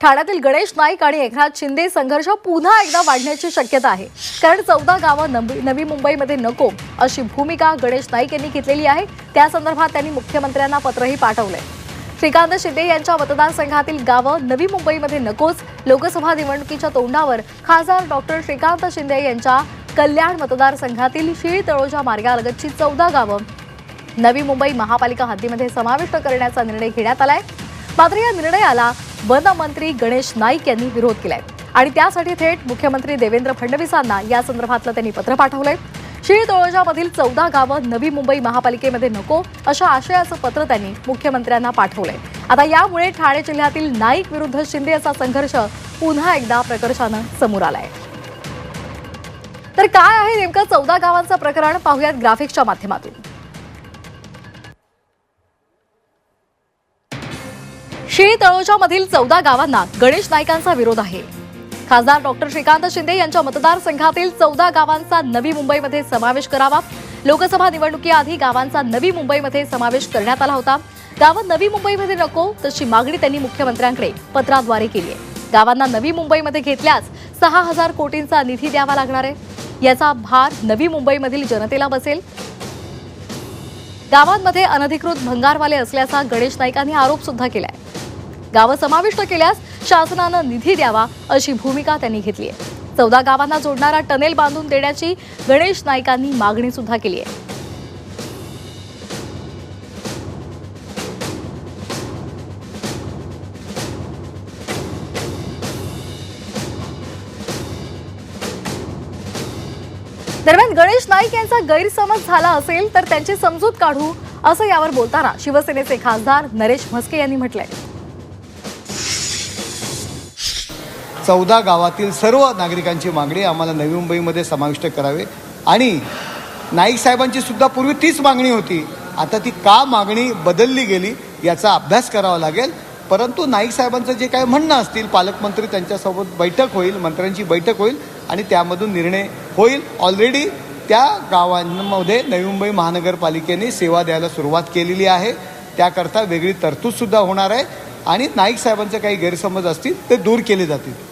ठाण्यातील गणेश नाईक आणि एकनाथ शिंदे संघर्ष पुन्हा एकदा वाढण्याची शक्यता आहे. कारण चौदा गावं नवी नवी मुंबईमध्ये नको अशी भूमिका गणेश नाईक यांनी घेतलेली आहे. त्या संदर्भात त्यांनी मुख्यमंत्र्यांना पत्रही पाठवलंय. श्रीकांत शिंदे यांच्या मतदारसंघातील गावं नवी मुंबईमध्ये नकोच लोकसभा निवडणुकीच्या तोंडावर खासदार डॉक्टर श्रीकांत शिंदे यांच्या कल्याण मतदारसंघातील शिळी तळोजा मार्गालगतची चौदा गावं नवी मुंबई महापालिका हद्दीमध्ये समाविष्ट करण्याचा निर्णय घेण्यात आलाय. मात्र या निर्णयाला वनमंत्री गणेश नाईक यांनी विरोध केलाय. आणि त्यासाठी थेट मुख्यमंत्री देवेंद्र फडणवीसांना या संदर्भातलं त्यांनी पत्र पाठवलंय. शीळ तळोजामधील चौदा गावं नवी मुंबई महापालिकेमध्ये नको अशा आशयाचं पत्र त्यांनी मुख्यमंत्र्यांना पाठवलंय. आता यामुळे ठाणे जिल्ह्यातील नाईक विरुद्ध शिंदे असा संघर्ष पुन्हा एकदा प्रकर्षानं समोर आलाय. तर काय आहे नेमकं चौदा गावांचं प्रकरण? पाहूयात ग्राफिक्सच्या माध्यमातून. शिळी तळोजामधील चौदा गावांना गणेश नाईकांचा विरोध आहे. खासदार डॉक्टर श्रीकांत शिंदे यांच्या मतदारसंघातील चौदा गावांचा नवी मुंबईमध्ये समावेश करावा. लोकसभा निवडणुकीआधी गावांचा नवी मुंबईमध्ये समावेश करण्यात आला होता. गावं नवी मुंबईमध्ये नको तशी मागणी त्यांनी मुख्यमंत्र्यांकडे पत्राद्वारे केली आहे. गावांना नवी मुंबईमध्ये घेतल्यास सहा हजार कोटींचा निधी द्यावा लागणार आहे. याचा भार नवी मुंबईमधील जनतेला बसेल. गावांमध्ये अनधिकृत भंगारवाले असल्याचा गणेश नाईकांनी आरोप सुद्धा केलाय. गावं समाविष्ट केल्यास शासनानं निधी द्यावा अशी भूमिका त्यांनी घेतली आहे. चौदा गावांना जोडणारा टनेल बांधून देण्याची गणेश नाईकांनी मागणी सुद्धा केली आहे. दरम्यान गणेश नाईक यांचा गैरसमज झाला असेल तर त्यांची समजूत काढू असं यावर बोलताना शिवसेनेचे खासदार नरेश म्हस्के यांनी म्हटलंय. चौदा गावातील सर्व नागरिकांची मागणी आम्हाला नवी मुंबईमध्ये समाविष्ट करावे. आणि नाईक साहेबांची सुद्धा पूर्वी तीच मागणी होती. आता ती का मागणी बदलली गेली याचा अभ्यास करावा लागेल. परंतु नाईक साहेबांचं जे काय म्हणणं असतील पालकमंत्री त्यांच्यासोबत बैठक होईल मंत्र्यांची बैठक होईल आणि त्यामधून निर्णय होईल. ऑलरेडी त्या गावांमध्ये नवी मुंबई महानगरपालिकेने सेवा द्यायला सुरुवात केलेली आहे. त्याकरता वेगळी तरतूदसुद्धा होणार आहे. आणि नाईक साहेबांचे काही गैरसमज असतील ते दूर केले जातील.